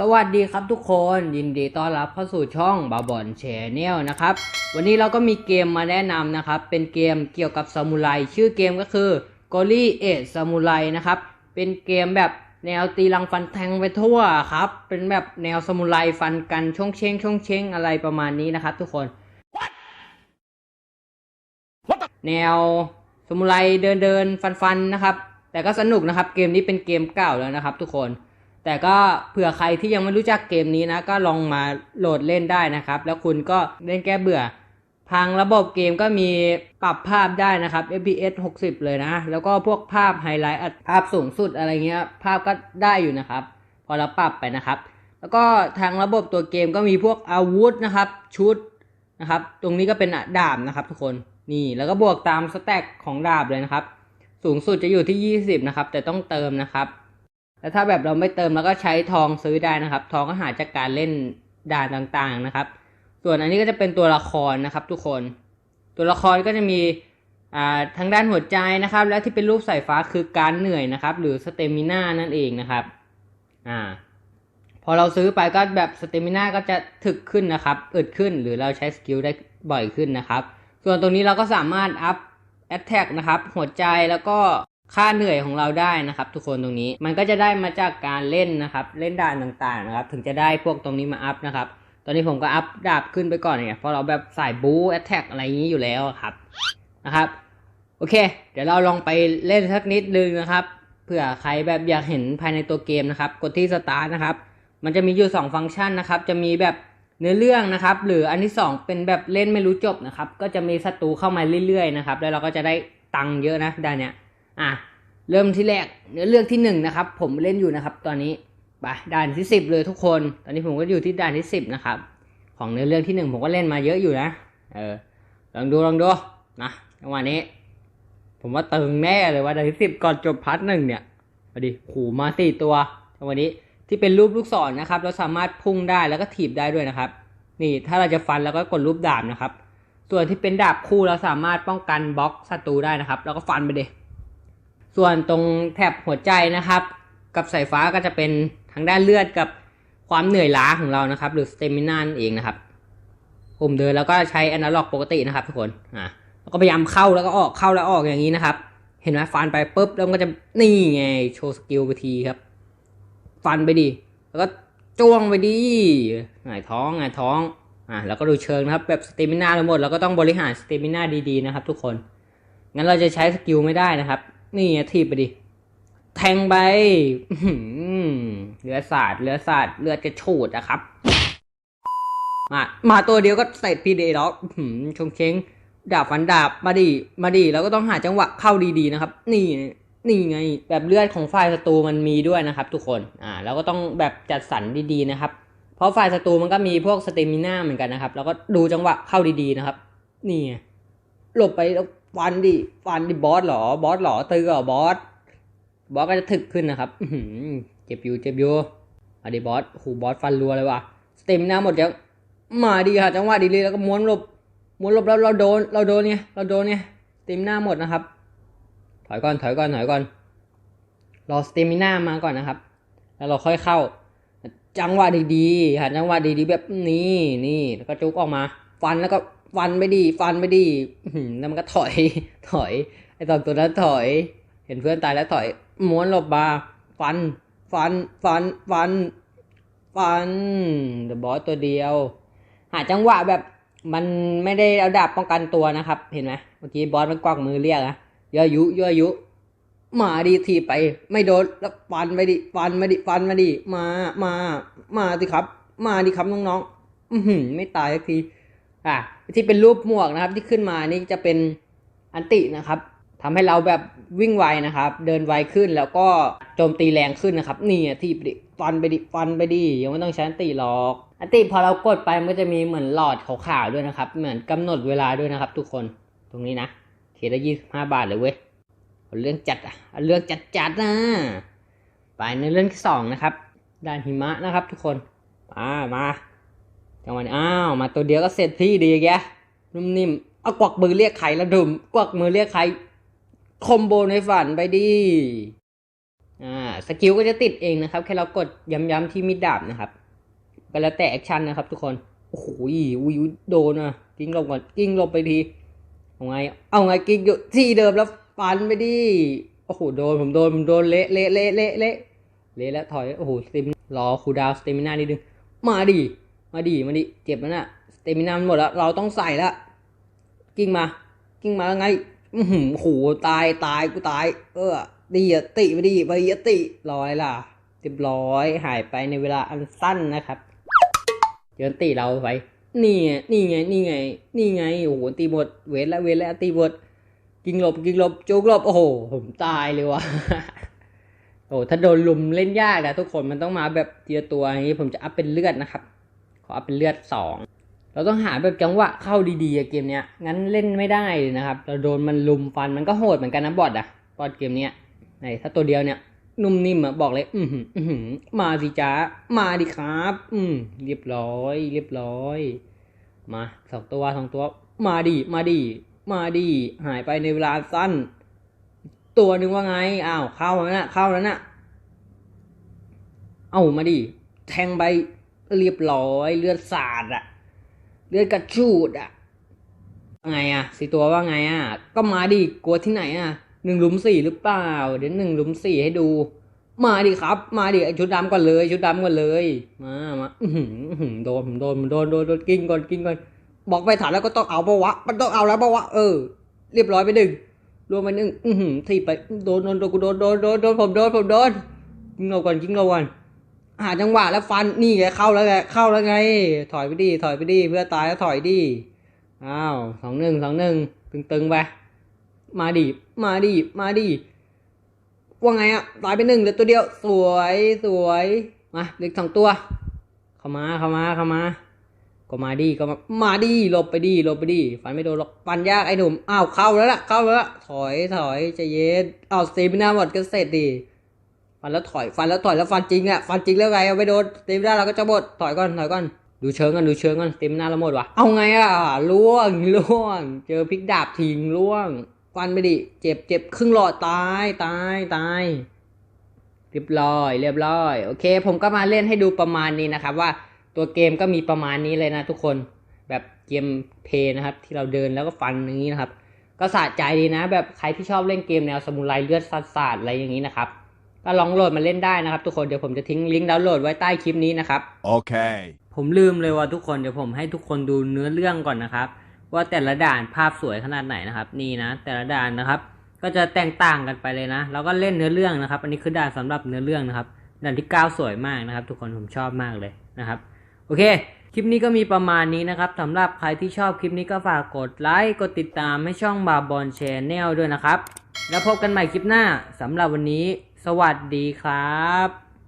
สวัสดีครับทุกคนยินดีต้อนรับเข้าสู่ช่องบาบอนแชนแนลนะครับ วันนี้เราก็มีเกมมาแนะนำนะครับ เป็นเกมเกี่ยวกับซามูไรชื่อเกมก็คือ g o l i e 8 Samurai นะครับ เป็นเกมแบบแนวตีลังฟันแทงไปทั่วครับ เป็นแบบแนวซามูไรฟันกันช่องเชงช่องเชงอะไรประมาณนี้นะครับ ทุกคนแนวสมุไรเดินเดินฟันฟันนะครับ แต่ก็สนุกนะครับเกมนี้เป็นเกมเก่าแล้วนะครับ ทุกคน แต่ก็เผื่อใครที่ยังไม่รู้จักเกมนี้นะก็ลองมาโหลดเล่นได้นะครับ แล้วคุณก็เล่นแก้เบื่อ ทางระบบเกมก็มีปรับภาพได้นะครับ FPS 60 เลยนะ แล้วก็พวกภาพไฮไลท์ภาพสูงสุดอะไรเงี้ย ภาพก็ได้อยู่นะครับ พอเราปรับไปนะครับ แล้วก็ทางระบบตัวเกมก็มีพวกอาวุธนะครับ ชุดนะครับ ตรงนี้ก็เป็นดาบนะครับทุกคนนี่แล้วก็บวกตามสแต็กของดาบเลยนะครับ สูงสุดจะอยู่ที่ 20 นะครับ แต่ต้องเติมนะครับ แล้วถ้าแบบเราไม่เติมเราก็ใช้ทองซื้อได้นะครับ ทองก็หาจากการเล่นด่านต่างๆนะครับ ส่วนอันนี้ก็จะเป็นตัวละครนะครับ ทุกคน ตัวละครก็จะมีทางด้านหัวใจนะครับ และที่เป็นรูปสายฟ้าคือการเหนื่อยนะครับ หรือสเตมิน่านั่นเองนะครับอ่าพอเราซื้อไปก็แบบสเตมิน่าก็จะถึกขึ้นนะครับอึดขึ้นหรือเราใช้สกิลได้บ่อยขึ้นนะครับ ส่วนตรงนี้เราก็สามารถอัพแอตแทกนะครับ หัวใจแล้วก็ ค่าเหนื่อยของเราได้นะครับทุกคนตรงนี้มันก็จะได้มาจากการเล่นนะครับ เล่นด่านต่างๆนะครับ ถึงจะได้พวกตรงนี้มาอัพนะครับ ตอนนี้ผมก็อัพดาบขึ้นไปก่อนเนี่ยเพราะเราแบบสายบู๊แอตแทกอะไรอย่างนี้อยู่แล้วครับนะครับโอเค เดี๋ยวเราลองไปเล่นสักนิดนึงนะครับเผื่อใครแบบอยากเห็นภายในตัวเกมนะครับ กดที่สตาร์ทนะครับ มันจะมีอยู่ 2 ฟังก์ชันนะครับ จะมีแบบเนื้อเรื่องนะครับ หรืออันที่ 2 เป็นแบบเล่นไม่รู้จบนะครับ ก็จะมีศัตรูเข้ามาเรื่อยๆนะครับ แล้วเราก็จะได้ตังค์เยอะนะด้านเนี้ย อะเริ่มที่แรกเนื้อเรื่องที่1นะครับ ผมเล่นอยู่นะครับ ตอนนี้ไปด่านที่10เลยทุกคน ตอนนี้ผมก็อยู่ที่ด่านที่10นะครับ ของเนื้อเรื่องที่1ผมก็เล่นมาเยอะอยู่นะ เออ ลองดูลองดูนะจังหวะนี้ ผมว่าตึงแน่เลยว่าด่านที่สิบก่อนจบพาร์ทหนึ่งเนี่ยมาดิขู่มาสี่ตัวจังหวะนี้ที่เป็นรูปลูกศรนะครับ เราสามารถพุ่งได้แล้วก็ถีบได้ด้วยนะครับ นี่ถ้าเราจะฟันเราก็กดรูปดาบนะครับ ส่วนที่เป็นดาบคู่เราสามารถป้องกันบล็อกศัตรูได้นะครับ แล้วก็ฟันไปเลย ส่วนตรงแถบหัวใจนะครับ กับสายฟ้าก็จะเป็นทางด้านเลือดกับความเหนื่อยล้าของเรานะครับ หรือสเตมินานั่นเองนะครับผมเดินแล้วก็ใช้อนาล็อกปกตินะครับทุกคนอ่าแล้วก็พยายามเข้าแล้วก็ออกเข้าแล้วออกอย่างนี้นะครับ เห็นไหมฟันไปปุ๊บแล้วมันก็จะนี่ไงโชว์สกิลไปทีครับ ฟันไปดิแล้วก็จ้วงไปดิหงายท้องหงายท้องอะแล้วก็ดูเชิงนะครับ แบบสเตมินาเราหมดเราก็ต้องบริหารสเตมินาดีๆนะครับ ทุกคนงั้นเราจะใช้สกิลไม่ได้นะครับ นี่ทีบไปดิ แทงไปเลือดสาดเลือดสาดเลือดจะฉูดนะครับ มามาตัวเดียวก็เสร็จพีเดย์แล้วอื้อหือชงเชงดาบฟันดาบมาดีมาดีแล้วก็ต้องหาจังหวะเข้าดีๆนะครับ นี่นี่ไง แบบเลือดของฝ่ายศัตรูมันมีด้วยนะครับ ทุกคนอ่าแล้วก็ต้องแบบจัดสรรดีๆนะครับ เพราะฝ่ายศัตรูมันก็มีพวกสเตมิน่าเหมือนกันนะครับ แล้วก็ดูจังหวะเข้าดีๆนะครับ นี่หลบไปแล้ว ฟันดิฟันดิบอสเหรอบอสเหรอตือเหรอบอสบอสก็จะถึกขึ้นนะครับเจ็บอยู่เจ็บอยู่อะดิบอสโหบอสฟันรัวเลยว่ะสเตมิน่าหมดแล้วมาดีค่ะจังหวะดีเลยแล้วก็ม้วนหลบหมุนหลบแล้วเราโดนเราโดนเนี่ยเราโดนเนี่ยสเตมิน่าหมดนะครับ ถอยก่อนถอยก่อนถอยก่อนรอสเตมิน่ามาก่อนนะครับ แล้วเราค่อยเข้า จังหวะดีๆหาจังหวะดีๆแบบนี้นี่แล้วก็จุกออกมา ฟันแล้วก็ฟันไปดี ฟันไปดีแล้วมันก็ถอย ถอย ไอ้ตอนตัวนั้นถอย เห็นเพื่อนตายแล้วถอย ม้วนหลบมาฟัน ฟัน ฟัน ฟัน ฟัน เดอะบอสตัวเดียว หาจังหวะแบบมันไม่ได้เอาดาบป้องกันตัวนะครับ เห็นไหมเมื่อกี้บอสมันกวักมือเรียกนะย่อยุย่อยุ มาดีทีไป ไม่โดนแล้วฟันไปดิ ฟันมาดิ ฟันมาดิ มา มา มาสิครับ มาดิครับน้องๆ อือหือไม่ตายสักที อะที่เป็นรูปหมวกนะครับที่ขึ้นมานี่จะเป็นอันตินะครับทำให้เราแบบวิ่งไวนะครับ เดินไวขึ้นแล้วก็โจมตีแรงขึ้นนะครับ นี่อะที่ไปดิฟันไปดิฟันไปดิยังไม่ต้องใช้อันติหรอก อันติพอเรากดไปมันก็จะมีเหมือนหลอดขาวๆด้วยนะครับ เหมือนกำหนดเวลาด้วยนะครับ ทุกคนตรงนี้นะเขตละยี่สิบห้าบาทเลยเว้ยเรื่องจัดอะเรื่องจัดจัดๆนะไปในเรื่องที่สองนะครับด้านหิมะนะครับ ทุกคนมามา จังหวะนี้อ้าวมาตัวเดียวก็เสร็จที่ดีแกนุ่มนิ่มเอากวักมือเรียกใครแล้วดุมกวักมือเรียกใครคอมโบในฝันไปดิอ่าสกิลก็จะติดเองนะครับ แค่เรากดย้ำๆที่มีดดาบนะครับก็แล้วแต่แอคชั่นนะครับทุกคนโอ้โหอุ้ยโดนอะกิ้งลบก่อนกิ้งลบไปทีเอาไง เอาไงกิ้งอยู่ที่เดิมแล้วฟันไปดิโอ้โหโดนผมโดนผมโดนเละเละเละเละเละเละแล้วถอยโอ้โหสเตมิรอคูดาวสเตมินานิดนึงมาดิ มาดิมาดิเจ็บแล้วน่ะสเตมินามันหมดแล้ว เราต้องใส่ละกิ้งมา กิ้งมาแล้วไงอือหือโหตายตายกูตาย เออดีอะติไปดีไปอะติร้อยล่ะเรียบร้อยหายไปในเวลาอันสั้นนะครับเดินตีเราไปนี่ไงนี่ไงนี่ไง นี่ไงโอ้โหตีหมดเวทแล้วเวทแล้วตีหมดกิงหลบกิงหลบโจกหลบโอ้โหผมตายเลยว่ะโอ้ถ้าโดนลุมเล่นยากนะทุกคนมันต้องมาแบบเจียตัวอย่างนี้ผมจะอัพเป็นเลือดนะครับ ขอเป็นเลือดสองเราต้องหาแบบจังหวะเข้าดีๆเกมเนี้ย งั้นเล่นไม่ได้เลยนะครับ เราโดนมันลุมฟันมันก็โหดเหมือนกันนะบอทอะบอทเกมเนี้ยไหนถ้าตัวเดียวเนี่ยนุ่มนิ่มอะบอกเลย อือหืออื้อหือมาสิจ้ามาดิครับ อืมเรียบร้อย เรียบร้อย มาสองตัวสองตัว มาดิมาดิมาดิหายไปในเวลาสั้น ตัวหนึ่งว่าไงอ้าวเข้าแล้วนะเข้าแล้วนะเอามาดิแทงไป เรียบร้อย เลือดสาดอะเลือดกระชูดอะไงอะสีตัวว่าไงอะก็มาดิกลัวที่ไหนอะหนึ่งหลุมสี่หรือเปล่า เดี๋ยวหนึ่งหลุมสี่ให้ดู มาดิครับ มาดิชุดดำก่อนเลยชุดดำก่อนเลยมามาโดนผมโดนโดนโดนโดนกินก่อนกินก่อนบอกไปถามแล้วก็ต้องเอาปะวะ มันต้องเอาแล้วปะวะเออ เรียบร้อยไปหนึ่งรวมไปหนึ่งอือหือทีไปโดนโดนโดนกูโดนโดนโดนโดนผมโดนผมโดนกินเราก่อนกินเราก่อน หาจังหวะแล้วฟันนี่ไงเข้าแล้วไงเข้าแล้วไง ถอยไปดิถอยไปดิเพื่อตายแล้วถอยดิอ้าวสองหนึ่งสองหนึ่งตึงๆไปมาดิมาดิมาดิว่าไงอะตายไปหนึ่งเหลือตัวเดียว สวยสวยมาเหล็กสองตัว เข้ามาเข้ามาเข้ามา ก็มาดิก็มามาดิหลบไปดิหลบไปดิฟันไม่โดนหรอกฟันยากไอ้หนุ่มอ้าวเข้าแล้วล่ะเข้าแล้วล่ะถอยถอยใจเย็นอ้าวสเตมินาหมดก็เสร็จดิ ฟันแล้วถอยฟันแล้วถอยแล้วฟันจริงอะฟันจริงแล้วไงเอาไปโดนเต็มหน้าเราก็จะหมดถอยก่อนถอยก่อนดูเชิงกันดูเชิงกันเต็มหน้าเราหมดวะเอาไงอะล่วงล่วง เจอพลิกดาบทิ้งล่วงฟันไปดิเจ็บเจ็บครึ่งหลอดตายตายตายเรียบร้อย เรียบร้อยโอเค ผมก็มาเล่นให้ดูประมาณนี้นะครับ ว่าตัวเกมก็มีประมาณนี้เลยนะทุกคนแบบเกมเพย์นะครับ ที่เราเดินแล้วก็ฟันอย่างนี้นะครับ ก็สะใจดีนะ แบบใครที่ชอบเล่นเกมแนวสมุนไรเลือดสาดๆอะไรอย่างนี้นะครับ ก็ลองโหลดมาเล่นได้นะครับทุกคนเดี๋ยวผมจะทิ้งลิงก์ดาวน์โหลดไว้ใต้คลิปนี้นะครับ Okay. ผมลืมเลยว่าทุกคนเดี๋ยวผมให้ทุกคนดูเนื้อเรื่องก่อนนะครับ ว่าแต่ละด่านภาพสวยขนาดไหนนะครับ นี่นะ แต่ละด่านนะครับ ก็จะแตกต่างกันไปเลยนะแล้วก็เล่นเนื้อเรื่องนะครับ อันนี้คือด่านสำหรับเนื้อเรื่องนะครับด่านที่ 9 สวยมากนะครับ ทุกคนผมชอบมากเลยนะครับ โอเค คลิปนี้ก็มีประมาณนี้นะครับสำหรับใครที่ชอบคลิปนี้ก็ฝากกดไลค์กดติดตามให้ช่องบาบอลแชนแนลด้วยนะครับ แล้วพบกันใหม่คลิปหน้าสำหรับวันนี้สวัสดีครับ